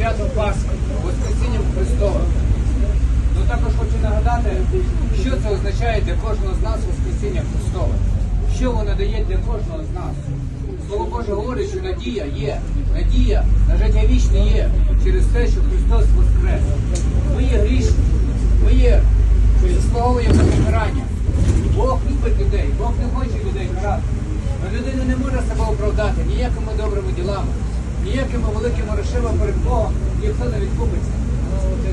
свято Пасхи, Воскресінням Христовим. Ну також хочу нагадати, що це означає для кожного з нас Воскресіння Христове. Що воно дає для кожного з нас. Слово Боже говорить, що надія є, надія на життя вічне є через те, що Христос воскрес. Ми є грішні, ми є заслуговуємо покарання. Бог любить людей, Бог не хоче людей карати. Людина не може себе оправдати ніякими добрими ділами, ніякими великими грошима перед Богом ніхто не відкупиться.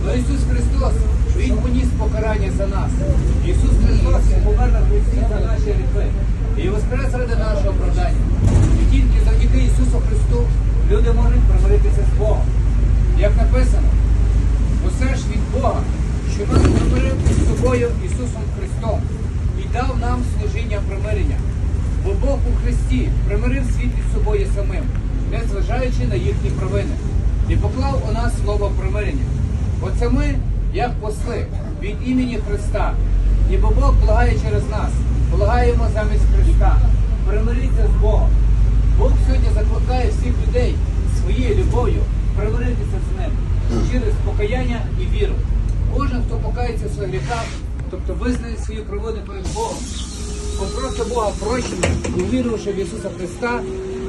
Но Ісус Христос, Він поніс покарання за нас. Ісус Христос помер на Христі за наші гріхи. І воскрес ради нашого оправдання. І тільки завдяки Ісусу Христу люди можуть примиритися з Богом. Як написано, усе ж від Бога, що нас примирив з собою Ісусом Христом і дав нам служіння примирення. Бо Бог у Христі примирив світ із собою самим, не зважаючи на їхні провини, і поклав у нас слово примирення. Оце ми, як посли, від імені Христа, ніби Бог благає через нас, благаємо замість Христа. Примиріться з Богом. Бог сьогодні закликає всіх людей своєю любов'ю примиритися з ним через покаяння і віру. Кожен, хто покається в своїх гріхах, тобто визнає свої провини перед Богом, попросить Бога прощення і вірувавши в Ісуса Христа,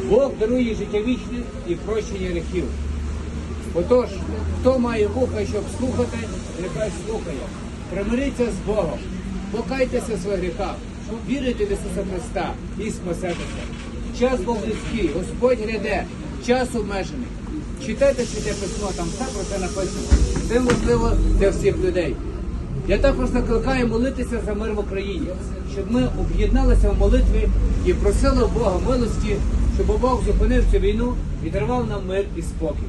Бог дарує життя вічне і прощення гріхів. Отож, хто має вуха, щоб слухати, нехай слухає. Примиріться з Богом, покайтеся в своїх гріхах, вірите в Ісуса Христа і спасетеся. Час був близький, Господь гряде, час обмежений. Читайте святе письмо, там все про це написано. Це можливо для всіх людей. Я також закликаю молитися за мир в Україні, щоб ми об'єдналися в молитві і просили Бога милості, щоб Бог зупинив цю війну і дарував нам мир і спокій.